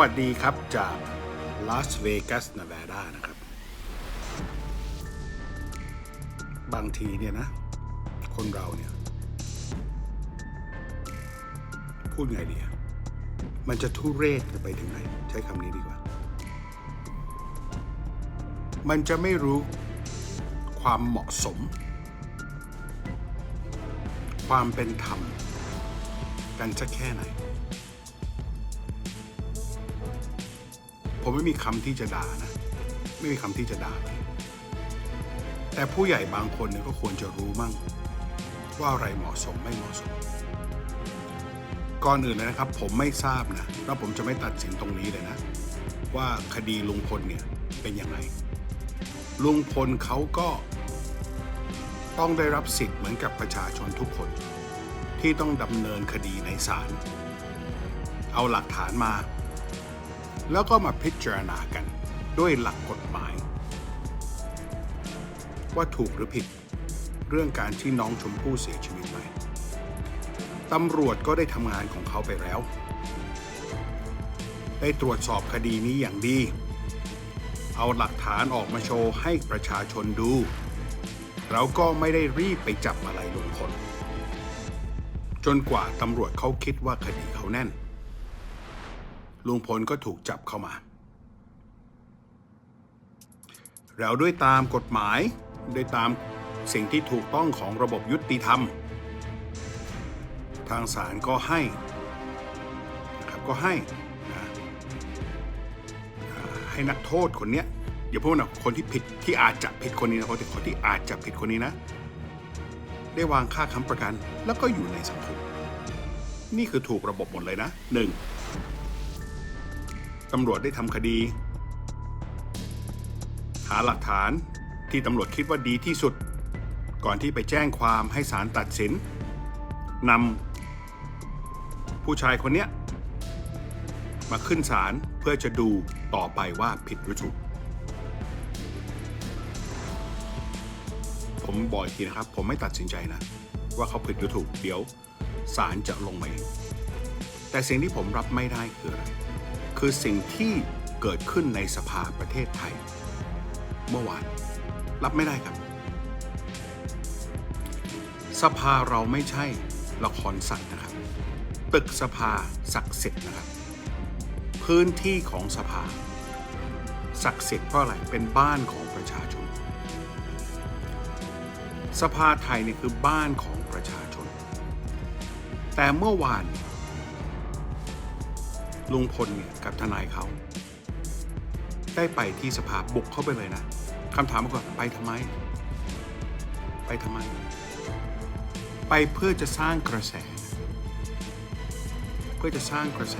วัสดีครับจากลาสเวกัสน e วดานะครับ บางทีเนี่ยนะ คนเราเนี่ย พูดไงดีมันจะทุเรศไปถึงไหน ใช้คำนี้ดีกว่า มันจะไม่รู้ความเหมาะสม ความเป็นธรรม กันสักแค่ไหน ผมไม่มีคำที่จะด่านะ ไม่มีคำที่จะด่าเลยแต่ผู้ใหญ่บางคนเนี่ยก็ควรจะรู้มั่ง ว่าอะไรเหมาะสมไม่เหมาะสม ก่อนอื่นเลยนะครับ ผมไม่ทราบนะแล้วผมจะไม่ตัดสินตรงนี้เลยนะ ว่าคดีลุงพลเนี่ยเป็นยังไงลุงพลเขาก็ต้องได้รับสิทธิ์เหมือนกับประชาชนทุกคน ที่ต้องดำเนินคดีในศาลเอาหลักฐานมา แล้วก็มาพิจารณากันด้วยหลักกฎหมาย ว่าถูกหรือผิด เรื่องการที่น้องชมพู่เสียชีวิตไหมตำรวจก็ได้ทำงานของเขาไปแล้ว ได้ตรวจสอบคดีนี้อย่างดี เอาหลักฐานออกมาโชว์ให้ประชาชนดู เราก็ไม่ได้รีบไปจับอะไรลุงพลจนกว่าตำรวจเขาคิดว่าคดีเขาแน่น ลุงพลก็ถูกจับเข้ามา แล้วด้วยตามกฎหมายด้วยตามสิ่งที่ถูกต้องของระบบยุติธรรม ทางศาลก็ให้นะครับก็ให้นะให้นักโทษคนเนี้ยอย่าพูดนะคนที่ผิดที่อาจจะผิดคนนี้นะคนที่คนที่อาจจะผิดคนนี้นะ ได้วางค่าค้ำประกันแล้วก็อยู่ในสังคมนี่คือถูกระบบหมดเลยนะหนึ่ง ตำรวจได้ทำคดี หาหลักฐานที่ตำรวจคิดว่าดีที่สุด ก่อนที่ไปแจ้งความให้ศาลตัดสินนำผู้ชายคนเนี้ย มาขึ้นศาลเพื่อจะดูต่อไปว่าผิดหรือถูกผมบอกอีกทีนะครับ ผมไม่ตัดสินใจนะ ว่าเขาผิดหรือถูกเดี๋ยวศาลจะลงมาเองแต่สิ่งที่ผมรับไม่ได้คืออะไร คือสิ่งที่เกิดขึ้นในสภาประเทศไทย เมื่อวาน รับไม่ได้ครับ สภาเราไม่ใช่ละครสัตว์นะครับ ตึกสภาศักดิ์สิทธิ์นะครับ พื้นที่ของสภา ศักดิ์สิทธิ์เพราะอะไรเป็นบ้านของประชาชน สภาไทยเนี่ยคือบ้านของประชาชน แต่เมื่อวานเนี่ย ลุงพลเนี่ยกับทนายเขาได้ไปที่สภาบุกเข้าไปเลยนะคำถามก็คือไปทำไม ไปทำไม ไปเพื่อจะสร้างกระแส เพื่อจะสร้างกระแส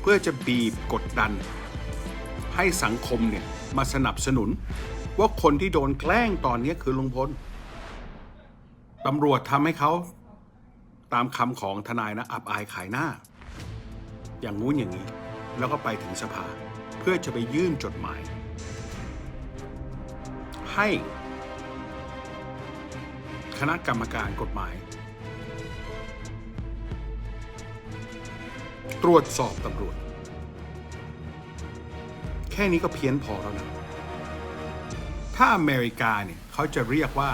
เพื่อจะบีบกดดัน ให้สังคมเนี่ยมาสนับสนุน ว่าคนที่โดนแกล้งตอนนี้คือลุงพลตำรวจทำให้เขาตามคำของทนายนะอับอายขายหน้า อย่างงู้นอย่างนี้ แล้วก็ไปถึงสภา เพื่อจะไปยื่นจดหมาย ให้คณะกรรมการกฎหมาย ตรวจสอบตำรวจ แค่นี้ก็เพี้ยนพอแล้วนะ ถ้าอเมริกาเนี่ยเขาจะเรียกว่า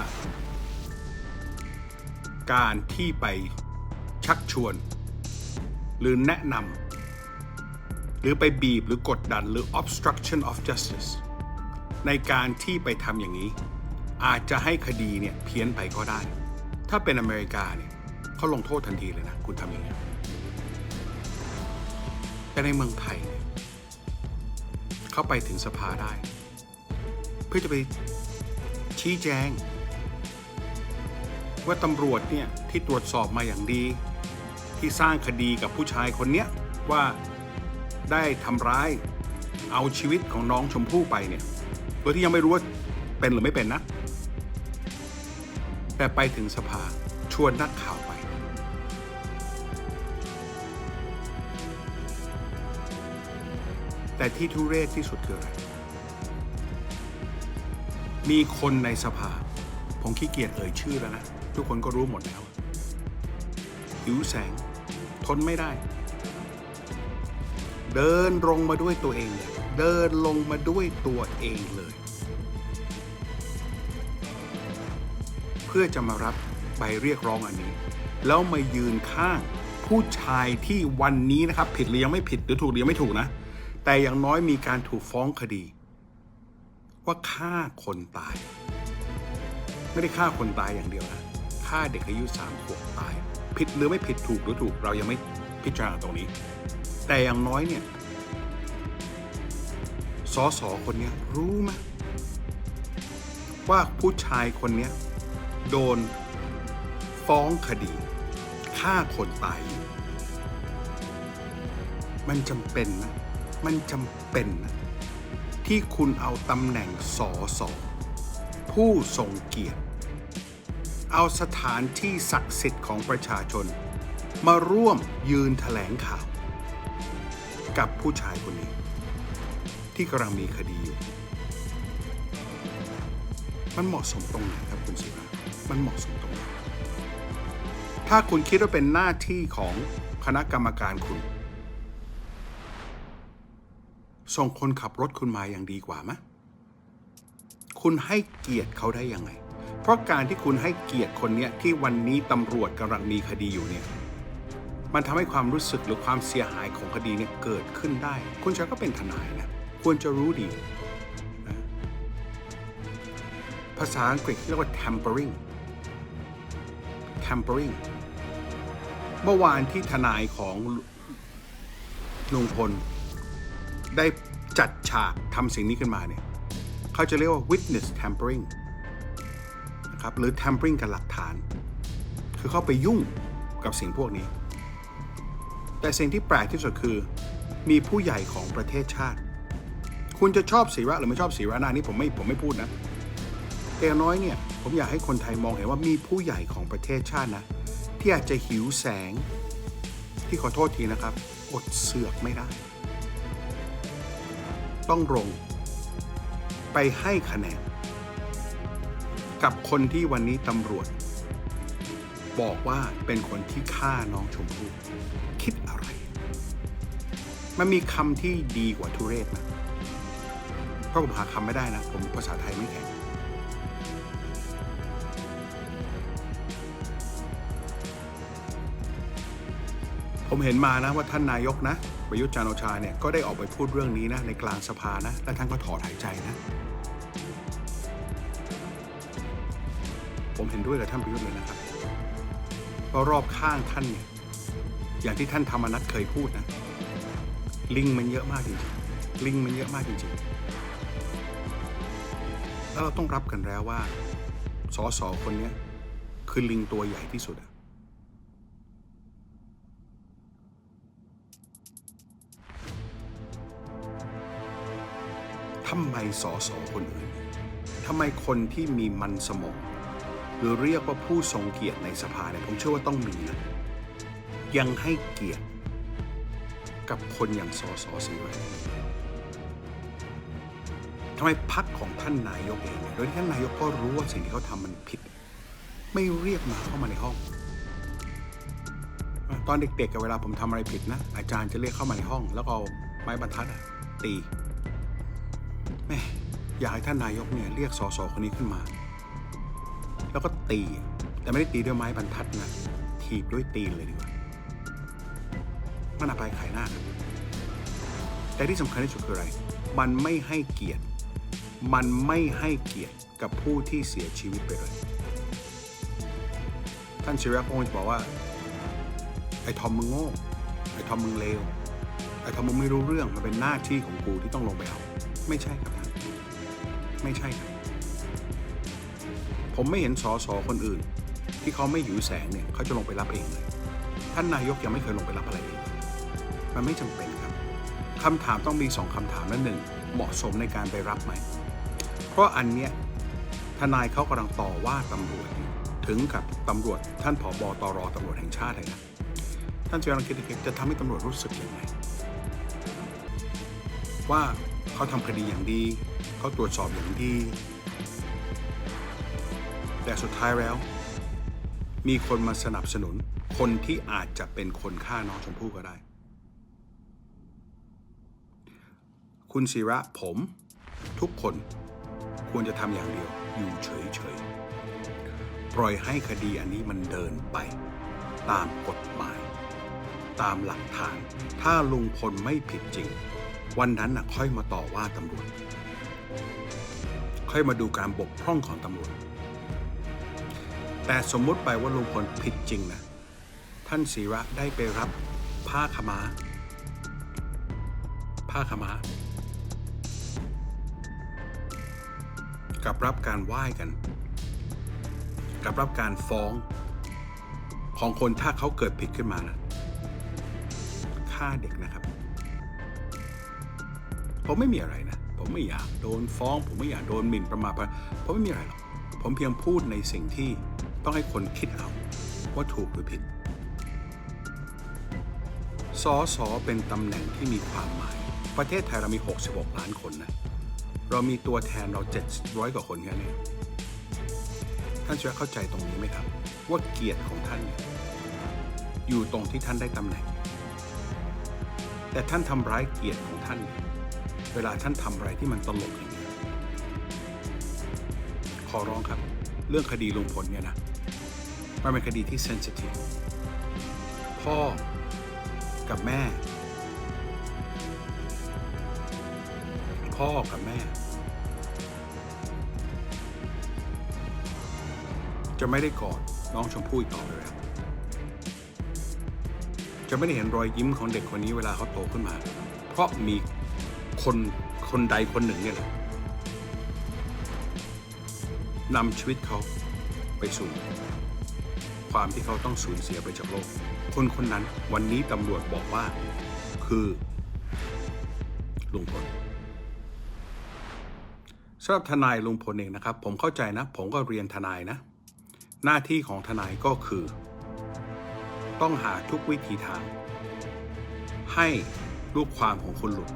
การที่ไปชักชวน หรือแนะนำ หรือไปบีบหรือกดดันหรือ obstruction of justice ในการที่ไปทำอย่างนี้ อาจจะให้คดีเนี่ยเพี้ยนไปก็ได้ ถ้าเป็นอเมริกาเนี่ยเขาลงโทษทันทีเลยนะ คุณทำอย่างนี้แต่ในเมืองไทยเนี่ยเข้าไปถึงสภาได้ เพื่อจะไปชี้แจง ว่าตำรวจเนี่ยที่ตรวจสอบมาอย่างดี ที่สร้างคดีกับผู้ชายคนเนี้ยว่า ได้ทำร้าย เอาชีวิตของน้องชมพู่ไปเนี่ยโดยที่ยังไม่รู้ว่าเป็นหรือไม่เป็นนะ แต่ไปถึงสภาชวนนักข่าวไป แต่ที่ทุเรศที่สุดคืออะไร มีคนในสภา ผมขี้เกียจเอ่ยชื่อแล้วนะ ทุกคนก็รู้หมดแล้ว หิวแสง ทนไม่ได้ เดินลงมาด้วยตัวเองเลยเดินลงมาด้วยตัวเองเลย เพื่อจะมารับใบเรียกร้องอันนี้ แล้วมายืนข้างผู้ชายที่วันนี้นะครับ ผิดหรือยังไม่ผิดหรือถูกหรือยังไม่ถูกนะ แต่อย่างน้อยมีการถูกฟ้องคดี ว่าฆ่าคนตาย ไม่ได้ฆ่าคนตายอย่างเดียวนะฆ่าเด็กอายุสามขวบตาย ผิดหรือไม่ผิดถูกหรือถูกเรายังไม่พิจารณาตรงนี้ แต่อย่างน้อยเนี่ยสอสอคนนี้รู้ไหมว่าผู้ชายคนนี้โดนฟ้องคดีฆ่าคนตายอยู่มันจำเป็นนะ มันจำเป็นนะ ที่คุณเอาตำแหน่งสอสอผู้ทรงเกียรติ เอาสถานที่ศักดิ์สิทธิ์ของประชาชน มาร่วมยืนแถลงข่าว กับผู้ชายคนนี้ ที่กำลังมีคดีอยู่ มันเหมาะสมตรงไหนครับคุณศิระมันเหมาะสมตรงไหนถ้าคุณคิดว่าเป็นหน้าที่ของคณะกรรมการคุณ ส่งคนขับรถคุณมาอย่างดีกว่าไหมคุณให้เกียรติเขาได้ยังไง เพราะการที่คุณให้เกียรติคนเนี้ยที่วันนี้ตำรวจกำลังมีคดีอยู่เนี่ย มันทำให้ความรู้สึกหรือความเสียหายของคดีเนี่ยเกิดขึ้นได้ คุณชายก็เป็นทนายนะ ควรจะรู้ดีนะภาษาอังกฤษเรียกว่า tampering tampering เมื่อวานที่ทนายของลุงพล ได้จัดฉากทำสิ่งนี้ขึ้นมาเนี่ยเขาจะเรียกว่า witness tampering นะครับหรือ tampering กับหลักฐาน คือเข้าไปยุ่งกับสิ่งพวกนี้ แต่สิ่งที่แปลกที่สุดคือ มีผู้ใหญ่ของประเทศชาติ คุณจะชอบสีระหรือไม่ชอบสีระนานี่ผมไม่ผมไม่พูดนะแต่น้อยเนี่ยผมอยากให้คนไทยมองเห็นว่ามีผู้ใหญ่ของประเทศชาตินะ ที่อาจจะหิวแสง ที่ขอโทษทีนะครับ อดเสือกไม่ได้ ต้องลงไปให้คะแนน กับคนที่วันนี้ตำรวจ บอกว่าเป็นคนที่ฆ่าน้องชมพู่ มันมีคำที่ดีกว่าทุเรศนะ เพราะผมหาคำไม่ได้นะ ผมภาษาไทยไม่แข็ง ผมเห็นมานะว่าท่านนายกนะประยุทธ์จันโอชาเนี่ยก็ได้ออกไปพูดเรื่องนี้นะในกลางสภานะ และท่านก็ถอนหายใจนะ ผมเห็นด้วยกับท่านประยุทธ์เลยนะครับเพราะรอบข้างท่านเนี่ยอย่างที่ท่านธรรมนัฐเคยพูดนะ ลิงมันเยอะมากจริงๆลิงมันเยอะมากจริงๆ แล้วเราต้องรับกันแล้วว่าสอสอคนนี้คือลิงตัวใหญ่ที่สุดอะทำไมสอสอคนอื่นทำไมคนที่มีมันสมอง หรือเรียกว่าผู้ทรงเกียรติในสภาเนี่ยผมเชื่อว่าต้องมีนะยังให้เกียรติ กับคนอย่างสอสอสีไว้ทำไมพักของท่านนายกเองเนี่ยโดยที่ท่านนายกก็รู้ว่าสิ่งที่เขาทำมันผิด ไม่เรียกมาเข้ามาในห้อง ตอนเด็กๆกับเวลาผมทำอะไรผิดนะ อาจารย์จะเรียกเข้ามาในห้อง แล้วก็เอาไม้บรรทัดตีแม่อยากให้ท่านนายกเนี่ยเรียกสสคนนี้ขึ้นมา แล้วก็ตี แต่ไม่ได้ตีด้วยไม้บรรทัดนะ ถีบด้วยตีนเลยดีกว่า นอภัยขายหน้าครับแต่ที่สำคัญที่สุดคืออะไร มันไม่ให้เกียรติ มันไม่ให้เกียรติกับผู้ที่เสียชีวิตไปเลย ท่านชิระพงศ์บอกว่า ไอ้ทอมมึงโง่ ไอ้ทอมมึงเลว ไอ้ทอมมึงไม่รู้เรื่อง มันเป็นหน้าที่ของกูที่ต้องลงไปเอา ไม่ใช่ครับท่าน ไม่ใช่ครับ ผมไม่เห็นสอสอคนอื่น ที่เขาไม่หิวแสงเนี่ย เขาจะลงไปรับเองเลย ท่านนายกยังไม่เคยลงไปรับอะไรเอง มันไม่จำเป็นครับคำถามต้องมีสองคำถามนั่นหนึ่งเหมาะสมในการไปรับไหม เพราะอันเนี้ยทนายเขากำลังต่อว่าตำรวจถึงกับตำรวจท่านผอบอตรตำรวจแห่งชาติเลยนะท่านจะกำลังคิดว่จะทำให้ตำรวจรู้สึกยังไงว่าเขาทำคดีอย่างดี เขาตรวจสอบอย่างดี แต่สุดท้ายแล้ว มีคนมาสนับสนุนคนที่อาจจะเป็นคนฆ่าน้องชมพู่ก็ได้ คุณศิระผม ทุกคนควรจะทำอย่างเดียว อยู่เฉยๆ ปล่อยให้คดีอันนี้มันเดินไป ตามกฎหมาย ตามหลักฐาน ถ้าลุงพลไม่ผิดจริง วันนั้นน่ะค่อยมาต่อว่าตำรวจ ค่อยมาดูการบกพร่องของตำรวจ แต่สมมติไปว่าลุงพลผิดจริงนะ ท่านศิระได้ไปรับผ้าขาวมาผ้าขาวมา กับรับการไหว้กัน กับรับการฟ้อง ของคนถ้าเขาเกิดผิดขึ้นมานะฆ่าเด็กนะครับ ผมไม่มีอะไรนะ ผมไม่อยากโดนฟ้อง ผมไม่อยากโดนหมิ่นประมาทผมไม่มีอะไรหรอก ผมเพียงพูดในสิ่งที่ต้องให้คนคิดเอาว่าถูกหรือผิด สอสอเป็นตำแหน่งที่มีความหมาย ประเทศไทยเรามี 66 ล้านคนนะ เรามีตัวแทนเรา 700 กว่าคนแค่นี้ท่านจะเข้าใจตรงนี้ไหมครับ ว่าเกียรติของท่านอยู่ตรงที่ท่านได้ตำแหน่ง แต่ท่านทำร้ายเกียรติของท่าน เวลาท่านทำอะไรที่มันตลกอย่างนี้ขอร้องครับ เรื่องคดีลุงพลเนี่ยนะมันเป็นคดีที่เซนซิทีฟพ่อกับแม่ พ่อกับแม่ จะไม่ได้กอดน้องชมพู่อีกต่อไปแล้วจะไม่ได้เห็นรอยยิ้มของเด็กคนนี้เวลาเขาโตขึ้นมา เพราะมีคนคนใดคนหนึ่งเนี่ยแหละนำชีวิตเขาไปสู่ความที่เขาต้องสูญเสียไปจากโลก คนคนนั้นวันนี้ตำรวจบอกว่าคือลุงพล สำหรับทนายลุงพลเองนะครับ ผมเข้าใจนะ ผมก็เรียนทนายนะ หน้าที่ของทนายก็คือ ต้องหาทุกวิธีทาง ให้ลูกความของคุณหลุด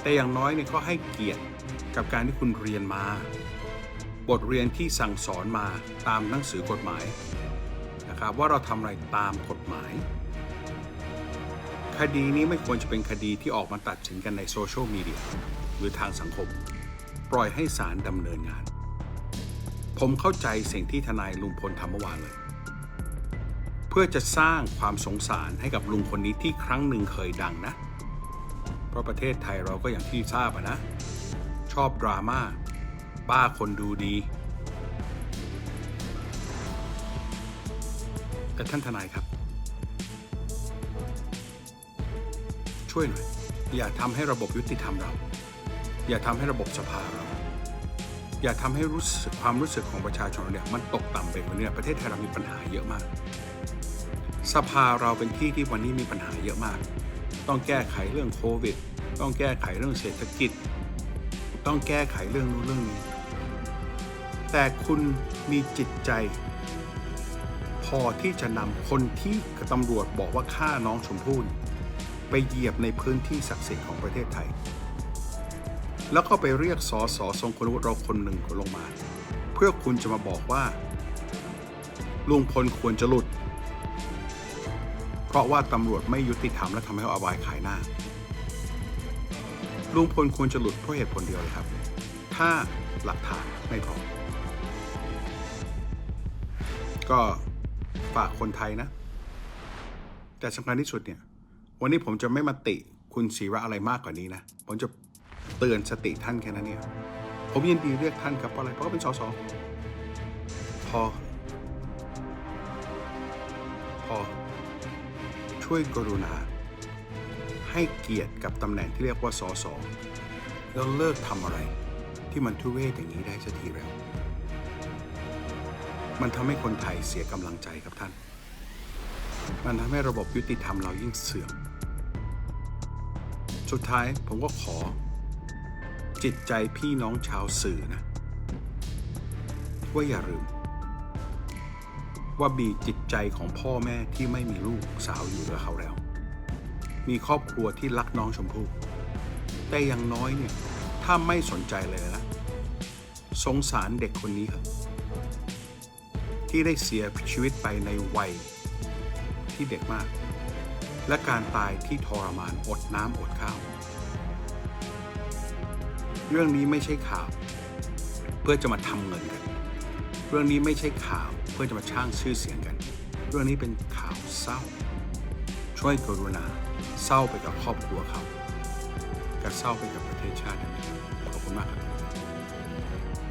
แต่อย่างน้อยเนี่ยก็ให้เกียรติกับการที่คุณเรียนมา บทเรียนที่สั่งสอนมาตามหนังสือกฎหมายนะครับว่าเราทำอะไรตามกฎหมาย คดีนี้ไม่ควรจะเป็นคดีที่ออกมาตัดสินกันในโซเชียลมีเดีย หรือทางสังคม ปล่อยให้ศาลดำเนินงาน ผมเข้าใจสิ่งที่ทนายลุงพลทำเมื่อวานเลย เพื่อจะสร้างความสงสารให้กับลุงคนนี้ที่ครั้งหนึ่งเคยดังนะ เพราะประเทศไทยเราก็อย่างที่ทราบนะ ชอบดราม่าบ้าคนดูดี แต่ท่านทนายครับ ช่วยหน่อยอย่าทำให้ระบบยุติธรรมเรา อย่าทำให้ระบบสภาเรา อย่าทำให้รู้สึกความรู้สึกของประชาชนเนี่ยมันตกต่ำไปกว่านี้ประเทศไทยเรามีปัญหาเยอะมาก สภาเราเป็นที่ที่วันนี้มีปัญหาเยอะมาก ต้องแก้ไขเรื่องโควิด ต้องแก้ไขเรื่องเศรษฐกิจ ต้องแก้ไขเรื่องนู้นเรื่องนี้ แต่คุณมีจิตใจ พอที่จะนำคนที่ตำรวจบอกว่าฆ่าน้องชมพู่ไปเหยียบในพื้นที่ศักดิ์สิทธิ์ของประเทศไทย แล้วก็ไปเรียกสอสอทรงคุณวุฒิเราคนหนึ่งลงมา เพื่อคุณจะมาบอกว่า ลุงพลควรจะหลุด เพราะว่าตำรวจไม่ยุติธรรมและทำให้เขาอบายขายหน้า ลุงพลควรจะหลุดเพราะเหตุผลเดียวเลยครับ ถ้าหลักฐานไม่พอก็ฝากคนไทยนะ แต่สำคัญที่สุดเนี่ย วันนี้ผมจะไม่มาติคุณศิระอะไรมากกว่านี้นะ ผมจะ เตือนสติท่านแค่นั้นเนี่ยผมยินดีเรียกท่านครับเพราะอะไรเพราะเป็นสสพอ พอ ช่วยกรุณา ให้เกียรติกับตำแหน่งที่เรียกว่าสสแล้วเลิกทำอะไร ที่มันทุเรศอย่างนี้ได้สักทีแล้วมันทำให้คนไทยเสียกำลังใจครับท่าน มันทำให้ระบบยุติธรรมเรายิ่งเสื่อม สุดท้ายผมก็ขอ จิตใจพี่น้องชาวสื่อนะ ว่าอย่าลืม ว่ามีจิตใจของพ่อแม่ที่ไม่มีลูกสาวอยู่กับเขาแล้ว มีครอบครัวที่รักน้องชมพู่แต่อย่างน้อยเนี่ย ถ้าไม่สนใจเลยนะสงสารเด็กคนนี้ครับ ที่ได้เสียชีวิตไปในวัยที่เด็กมาก และการตายที่ทรมานอดน้ำอดข้าว เรื่องนี้ไม่ใช่ข่าว เพื่อจะมาทำเงินกัน เรื่องนี้ไม่ใช่ข่าวเพื่อจะมาช่างชื่อเสียงกัน เรื่องนี้เป็นข่าวเศร้า ช่วยกรุณาเศร้าไปกับครอบครัวเขากับเศร้าไปกับประเทศชาติขอบคุณมากครับ